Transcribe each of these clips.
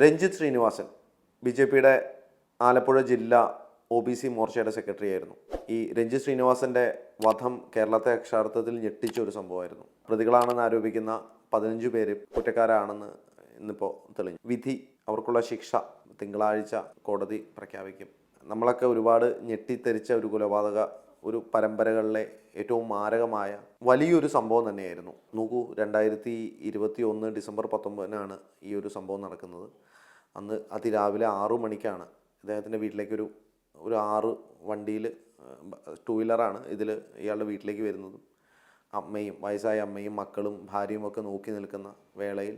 Ranjith Sreenivasan B J പിയുടെ ആലപ്പുഴ ജില്ലാ O B C മോർച്ചയുടെ സെക്രട്ടറി ആയിരുന്നു ഈ രഞ്ജിത്ത് ശ്രീനിവാസന്റെ വധം കേരളത്തെ അക്ഷാർത്ഥത്തിൽ ഞെട്ടിച്ച ഒരു സംഭവമായിരുന്നു. പ്രതികളാണെന്ന് ആരോപിക്കുന്ന പതിനഞ്ച് പേര് കുറ്റക്കാരാണെന്ന് ഇന്നിപ്പോൾ തെളിഞ്ഞു. വിധി അവർക്കുള്ള ശിക്ഷ തിങ്കളാഴ്ച കോടതി പ്രഖ്യാപിക്കും. നമ്മളൊക്കെ ഒരുപാട് ഞെട്ടിത്തെരിച്ച ഒരു കൊലപാതക ഒരു പരമ്പരകളിലെ ഏറ്റവും മാരകമായ വലിയൊരു സംഭവം തന്നെയായിരുന്നു. നോക്കൂ രണ്ടായിരത്തി ഇരുപത്തി ഒന്ന് ഡിസംബർ പത്തൊമ്പതിനാണ് ഈ ഒരു സംഭവം നടക്കുന്നത്. അന്ന് അതിരാവിലെ ആറു മണിക്കാണ് അദ്ദേഹത്തിന്റെ വീട്ടിലേക്കൊരു ഒരു ആറ് വണ്ടിയിൽ ടൂ വീലറാണ് ഇതിൽ ഇയാളുടെ വീട്ടിലേക്ക് വരുന്നതും. അമ്മയും വയസ്സായ അമ്മയും മക്കളും ഭാര്യയും ഒക്കെ നോക്കി നിൽക്കുന്ന വേളയിൽ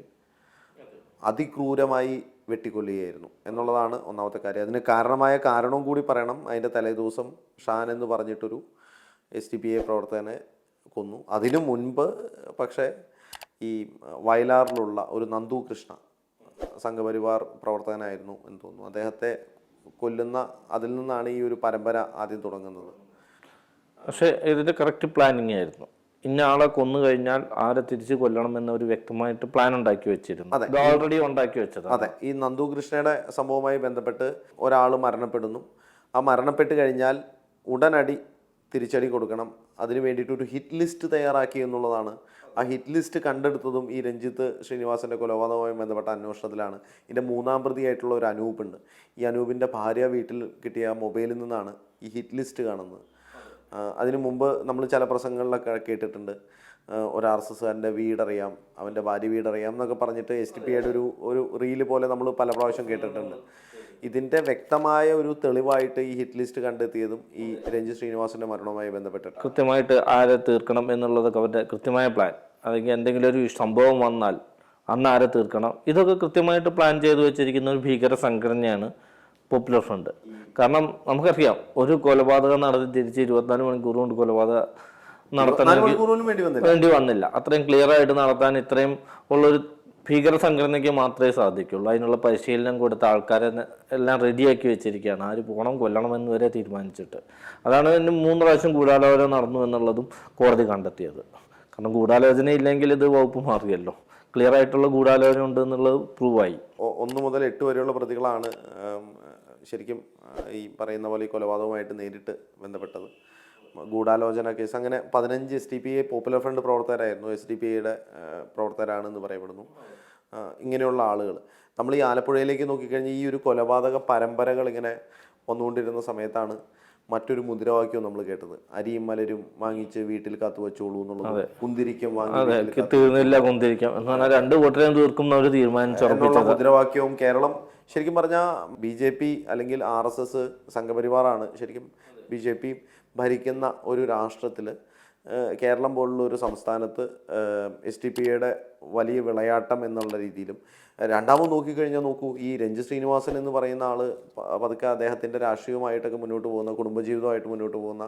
അതിക്രൂരമായി വെട്ടിക്കൊല്ലുകയായിരുന്നു. എന്നുള്ളതാണ് ഒന്നാമത്തെ കാര്യം. അതിന് കാരണമായ കാരണവും കൂടി പറയണം. അതിന്റെ തലേദിവസം ഷാൻ എന്ന് പറഞ്ഞിട്ടൊരു എസ് ഡി പി ഐ പ്രവർത്തകനെ കൊന്നു. അതിനു മുൻപ് പക്ഷേ ഈ വയലാറിലുള്ള ഒരു നന്ദു കൃഷ്ണ സംഘപരിവാർ പ്രവർത്തകനായിരുന്നു എന്ന് തോന്നുന്നു. അദ്ദേഹത്തെ കൊല്ലുന്ന അതിൽ നിന്നാണ് ഈ ഒരു പരമ്പര ആദ്യം തുടങ്ങുന്നത്. പക്ഷേ ഇതിന്റെ കറക്റ്റ് പ്ലാനിങ് ആയിരുന്നു. ഇന്ന ആളെ കൊന്നു കഴിഞ്ഞാൽ ആരെ തിരിച്ചു കൊല്ലണം എന്ന ഒരു വ്യക്തമായിട്ട് പ്ലാൻ ഉണ്ടാക്കി വെച്ചിരുന്നു. അതെ. ഓൾറെഡി ഉണ്ടാക്കി വെച്ചത് അതെ. ഈ നന്ദു കൃഷ്ണയുടെ സംഭവവുമായി ബന്ധപ്പെട്ട് ഒരാൾ മരണപ്പെടുന്നു. ആ മരണപ്പെട്ട് കഴിഞ്ഞാൽ ഉടനടി തിരിച്ചടി കൊടുക്കണം. അതിന് വേണ്ടിയിട്ട് ഒരു ഹിറ്റ് ലിസ്റ്റ് തയ്യാറാക്കി എന്നുള്ളതാണ്. ആ ഹിറ്റ് ലിസ്റ്റ് കണ്ടെടുത്തതും ഈ രഞ്ജിത്ത് ശ്രീനിവാസന്റെ കൊലപാതകവുമായി ബന്ധപ്പെട്ട അന്വേഷണത്തിലാണ്. ഇതിന്റെ മൂന്നാം പ്രതിയായിട്ടുള്ള ഒരു അനൂപ് ഉണ്ട്. ഈ അനൂപിന്റെ ഭാര്യ വീട്ടിൽ കിട്ടിയ മൊബൈലിൽ നിന്നാണ് ഈ ഹിറ്റ് ലിസ്റ്റ് കാണുന്നത്. അതിനു മുമ്പ് നമ്മൾ ചില പ്രസംഗങ്ങളിലൊക്കെ കേട്ടിട്ടുണ്ട്. ഒരു ആർ എസ് എസ്കാരന്റെ വീടറിയാം അവന്റെ ഭാര്യ വീടറിയാം എന്നൊക്കെ പറഞ്ഞിട്ട് എസ് ടി പിയുടെ ഒരു ഒരു റീൽ പോലെ നമ്മൾ പല പ്രാവശ്യം കേട്ടിട്ടുണ്ട്. ഇതിന്റെ വ്യക്തമായ ഒരു തെളിവായിട്ട് ഈ ഹിറ്റ് ലിസ്റ്റ് കണ്ടെത്തിയതും ഈ രഞ്ജി ശ്രീനിവാസന്റെ മരണവുമായി ബന്ധപ്പെട്ട് കൃത്യമായിട്ട് ആരെ തീർക്കണം എന്നുള്ളതൊക്കെ അവരുടെ കൃത്യമായ പ്ലാൻ. അല്ലെങ്കിൽ എന്തെങ്കിലും ഒരു സംഭവം വന്നാൽ അന്ന് ആരെ തീർക്കണം? ഇതൊക്കെ കൃത്യമായിട്ട് പ്ലാൻ ചെയ്തു വെച്ചിരിക്കുന്ന ഒരു ഭീകര സംഘടനയാണ് പോപ്പുലർ ഫ്രണ്ട് കാരണം നമുക്കറിയാം ഒരു കൊലപാതകം നടത്തി തിരിച്ച് ഇരുപത്തിനാല് മണിക്കൂർ കൊണ്ട് കൊലപാതകം നടത്താൻ വേണ്ടി വന്നില്ല. അത്രയും ക്ലിയർ ആയിട്ട് നടത്താൻ ഇത്രയും ഉള്ളൊരു ഭീകര സംഘടനയ്ക്ക് മാത്രമേ സാധിക്കുള്ളൂ. അതിനുള്ള പരിശീലനം കൊടുത്ത ആൾക്കാരെ എല്ലാം റെഡിയാക്കി വെച്ചിരിക്കുകയാണ്. ആര് പോകണം കൊല്ലണം എന്ന് വരെ തീരുമാനിച്ചിട്ട്. അതാണ് ഇതിന് മൂന്ന് പ്രാവശ്യം ഗൂഢാലോചന നടന്നു എന്നുള്ളതും കോടതി കണ്ടെത്തിയത്. കാരണം ഗൂഢാലോചന ഇല്ലെങ്കിൽ ഇത് വകുപ്പ് മാറിയല്ലോ. ക്ലിയർ ആയിട്ടുള്ള ഗൂഢാലോചന ഉണ്ട് എന്നുള്ളത് പ്രൂവായി ഒന്ന് മുതൽ എട്ട് വരെയുള്ള പ്രതികളാണ് ശരിക്കും ഈ പറയുന്ന പോലെ ഈ കൊലപാതകവുമായിട്ട് നേരിട്ട് ബന്ധപ്പെട്ടത്. ഗൂഢാലോചന കേസ്. അങ്ങനെ പതിനഞ്ച് S D P I Popular Front പ്രവർത്തകരായിരുന്നു. S D P ഐയുടെ പ്രവർത്തകരാണെന്ന് പറയപ്പെടുന്നു. ഇങ്ങനെയുള്ള ആളുകൾ. നമ്മൾ ഈ ആലപ്പുഴയിലേക്ക് നോക്കിക്കഴിഞ്ഞാൽ ഈ ഒരു കൊലപാതക പരമ്പരകൾ ഇങ്ങനെ വന്നുകൊണ്ടിരുന്ന സമയത്താണ് മറ്റൊരു മുദ്രാവാക്യം നമ്മൾ കേട്ടത്. അരിയും മലരും വാങ്ങിച്ച് വീട്ടിൽ കാത്തു വെച്ചോളൂ എന്നുള്ളത്. കുന്തിരിക്കം വാങ്ങി തീർന്നില്ല കൊണ്ടിരിക്കാം എന്ന് പറഞ്ഞാൽ രണ്ട് കൂട്ടരെയും തീർക്കും അവർ മുദ്രാവാക്യവും കേരളം ശരിക്കും പറഞ്ഞാൽ ബി ജെ പി അല്ലെങ്കിൽ ആർ എസ് എസ് സംഘപരിവാറാണ് ശരിക്കും ബി ജെ പി ഭരിക്കുന്ന ഒരു രാഷ്ട്രത്തിൽ കേരളം പോലുള്ള ഒരു സംസ്ഥാനത്ത് എസ് ടി പിയുടെ വലിയ വിളയാട്ടം എന്നുള്ള രീതിയിലും രണ്ടാമത് നോക്കിക്കഴിഞ്ഞാൽ നോക്കൂ ഈ രഞ്ജി ശ്രീനിവാസൻ എന്ന് പറയുന്ന ആൾ പതുക്കെ അദ്ദേഹത്തിന്റെ രാഷ്ട്രീയമായിട്ടൊക്കെ മുന്നോട്ട് പോകുന്ന കുടുംബജീവിതമായിട്ട് മുന്നോട്ട് പോകുന്ന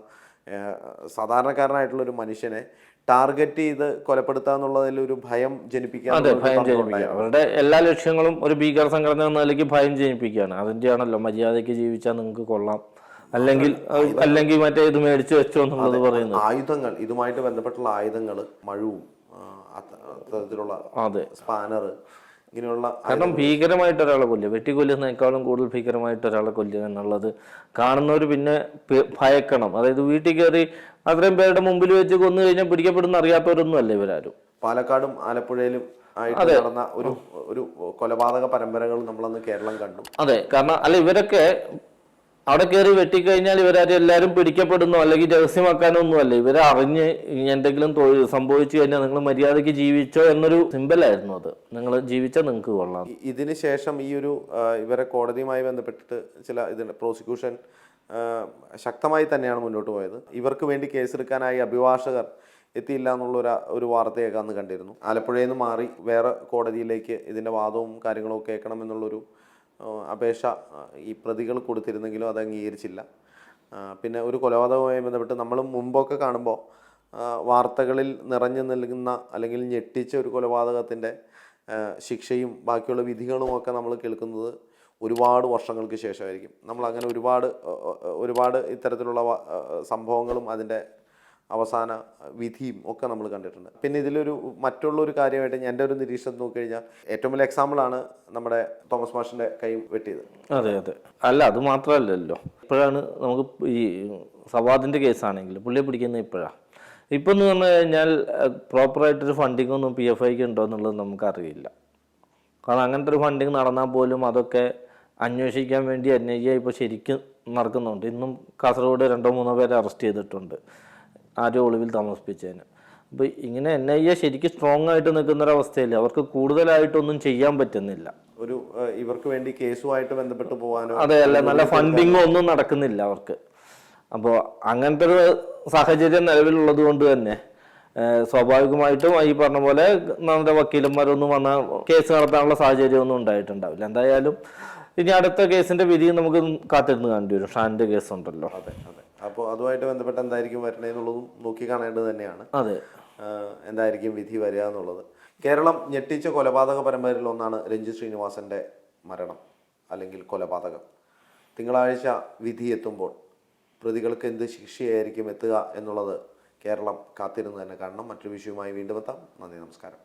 സാധാരണക്കാരനായിട്ടുള്ളൊരു മനുഷ്യനെ ടാർഗറ്റ് ചെയ്ത് കൊലപ്പെടുത്തുക എന്നുള്ളതിൽ ഒരു ഭയം ജനിപ്പിക്കുക അതെ ഭയം ജനിപ്പിക്കുക അവരുടെ എല്ലാ ലക്ഷ്യങ്ങളും ഒരു ഭീകര സംഘടന എന്ന നിലയ്ക്ക് ഭയം ജനിപ്പിക്കുകയാണ്. അതിന്റെയാണല്ലോ മര്യാദയ്ക്ക് ജീവിച്ചാൽ നിങ്ങൾക്ക് കൊള്ളാം. അല്ലെങ്കിൽ അല്ലെങ്കിൽ മറ്റേ ഇത് മേടിച്ചു വെച്ചോ എന്നുള്ളത് പറയുന്നത്. ആയുധങ്ങൾ. ഇതുമായിട്ട് ബന്ധപ്പെട്ടുള്ള ആയുധങ്ങൾ മഴവും അത്തരത്തിലുള്ള അതെ. സ്പാനർ ഇങ്ങനെയുള്ള കാരണം ഭീകരമായിട്ട് ഒരാളെ കൊല്ലുക. വെട്ടിക്കൊല്ലുന്നതിനേക്കാളും കൂടുതൽ ഭീകരമായിട്ട് ഒരാളെ കൊല്ലുക എന്നുള്ളത് കാണുന്നവർ പിന്നെ ഭയക്കണം. അതായത് വീട്ടിൽ കയറി അത്രയും പേരുടെ മുമ്പിൽ വെച്ച് കൊന്നു കഴിഞ്ഞാൽ പിടിക്കപ്പെടുന്ന അറിയാത്തവരൊന്നും അല്ല ഇവരാരും. പാലക്കാടും ആലപ്പുഴയിലും ആയിട്ട് നടന്ന ഒരു ഒരു കൊലപാതക പരമ്പരകൾ നമ്മളന്ന് കേരളം കണ്ടു. അതെ. കാരണം അല്ല ഇവരൊക്കെ അവിടെ കയറി വെട്ടിക്കഴിഞ്ഞാൽ ഇവരാരും എല്ലാവരും പിടിക്കപ്പെടുന്നു അല്ലെങ്കിൽ രഹസ്യമാക്കാനൊന്നും അല്ല ഇവരെ അറിഞ്ഞ് എന്തെങ്കിലും തൊഴിൽ സംഭവിച്ചു കഴിഞ്ഞാൽ നിങ്ങൾ മര്യാദയ്ക്ക് ജീവിച്ചോ എന്നൊരു സിമ്പലായിരുന്നു അത്. നിങ്ങൾ ജീവിച്ചാൽ നിങ്ങൾക്ക് കൊള്ളാം. ഇതിനുശേഷം ഇതിന് ശേഷം ഈ ഒരു ഇവരെ കോടതിയുമായി ബന്ധപ്പെട്ടിട്ട് ചില ഇതിന്റെ പ്രോസിക്യൂഷൻ ശക്തമായി തന്നെയാണ് മുന്നോട്ട് പോയത്. ഇവർക്ക് വേണ്ടി കേസെടുക്കാനായി അഭിഭാഷകർ എത്തിയില്ല എന്നുള്ള ഒരു വാർത്തയൊക്കെ അന്ന് കണ്ടിരുന്നു. ആലപ്പുഴയിൽ നിന്ന് മാറി വേറെ കോടതിയിലേക്ക് ഇതിന്റെ വാദവും കാര്യങ്ങളും ഒക്കെ കേൾക്കണമെന്നുള്ളൊരു അപേക്ഷ ഈ പ്രതികൾ കൊടുത്തിരുന്നെങ്കിലും അത് അംഗീകരിച്ചില്ല. പിന്നെ ഒരു കൊലപാതകവുമായി ബന്ധപ്പെട്ട് നമ്മൾ മുമ്പൊക്കെ കാണുമ്പോൾ വാർത്തകളിൽ നിറഞ്ഞു നൽകുന്ന അല്ലെങ്കിൽ ഞെട്ടിച്ച ഒരു കൊലപാതകത്തിന്റെ ശിക്ഷയും ബാക്കിയുള്ള വിധികളുമൊക്കെ നമ്മൾ കേൾക്കുന്നത് ഒരുപാട് വർഷങ്ങൾക്ക് ശേഷമായിരിക്കും. നമ്മൾ അങ്ങനെ ഒരുപാട് ഒരുപാട് ഇത്തരത്തിലുള്ള സംഭവങ്ങളും അതിന്റെ അവസാന വിധിയും ഒക്കെ നമ്മൾ കണ്ടിട്ടുണ്ട്. പിന്നെ ഇതിലൊരു മറ്റുള്ളൊരു കാര്യമായിട്ട് എന്റെ ഒരു നിരീക്ഷണം നോക്കിക്കഴിഞ്ഞാൽ ഏറ്റവും വലിയ എക്സാമ്പിളാണ് നമ്മുടെ തോമസ് മാഷിന്റെ കൈ വെട്ടിയത്. അതെ അതെ. അല്ല അത് മാത്രമല്ലല്ലോ. ഇപ്പോഴാണ് നമുക്ക് ഈ സവാദിന്റെ കേസാണെങ്കിൽ പുള്ളിയെ പിടിക്കുന്നത് ഇപ്പോഴാണ് ഇപ്പം എന്ന് പറഞ്ഞു കഴിഞ്ഞാൽ പ്രോപ്പറായിട്ടൊരു ഫണ്ടിങ് ഒന്നും പി എഫ് ഐക്ക് ഉണ്ടോ എന്നുള്ളത് നമുക്കറിയില്ല. കാരണം അങ്ങനത്തെ ഒരു ഫണ്ടിങ് നടന്നാൽ പോലും അതൊക്കെ അന്വേഷിക്കാൻ വേണ്ടി എൻ ഐ എ ഇപ്പോൾ ശരിക്കും നടക്കുന്നുണ്ട്. ഇന്നും കാസർഗോഡ് രണ്ടോ മൂന്നോ പേരെ അറസ്റ്റ് ചെയ്തിട്ടുണ്ട്. ആരും ഒളിവിൽ താമസിപ്പിച്ചതിന്. അപ്പോൾ ഇങ്ങനെ എൻ ഐ എ ശരിക്കും സ്ട്രോങ് ആയിട്ട് നിൽക്കുന്ന ഒരു അവസ്ഥയില്ല? അവർക്ക് കൂടുതലായിട്ടൊന്നും ചെയ്യാൻ പറ്റുന്നില്ല. ഒരു ഇവർക്ക് വേണ്ടി കേസുമായിട്ട് ബന്ധപ്പെട്ട് പോകാനോ അതെ അല്ല നല്ല ഫണ്ടിങ്ങോ ഒന്നും നടക്കുന്നില്ല അവർക്ക്. അപ്പോൾ അങ്ങനത്തെ ഒരു സാഹചര്യം നിലവിലുള്ളത് കൊണ്ട് തന്നെ സ്വാഭാവികമായിട്ടും ഈ പറഞ്ഞ പോലെ നമ്മുടെ വക്കീലന്മാരൊന്നും വന്ന കേസ് നടത്താനുള്ള സാഹചര്യമൊന്നും ഉണ്ടായിട്ടുണ്ടാവില്ല. എന്തായാലും ഇനി അടുത്ത കേസിന്റെ വിധി നമുക്ക് കാത്തിരുന്ന് കാണേണ്ടി വരും. ഷാനിന്റെ കേസ് ഉണ്ടല്ലോ അതെ അതെ. അപ്പോൾ അതുമായിട്ട് ബന്ധപ്പെട്ട് എന്തായിരിക്കും വരണേന്നുള്ളതും നോക്കി കാണേണ്ടത് തന്നെയാണ്. അതെ. എന്തായിരിക്കും വിധി വരിക എന്നുള്ളത്. കേരളം ഞെട്ടിച്ച കൊലപാതക പരമ്പരയിൽ ഒന്നാണ് രഞ്ജി ശ്രീനിവാസന്റെ മരണം അല്ലെങ്കിൽ കൊലപാതകം. തിങ്കളാഴ്ച വിധി എത്തുമ്പോൾ പ്രതികൾക്ക് എന്ത് ശിക്ഷയായിരിക്കും എത്തുക എന്നുള്ളത് കേരളം കാത്തിരുന്ന് തന്നെ കാണണം. മറ്റൊരു വിഷയവുമായി വീണ്ടും എത്താം. നന്ദി നമസ്കാരം.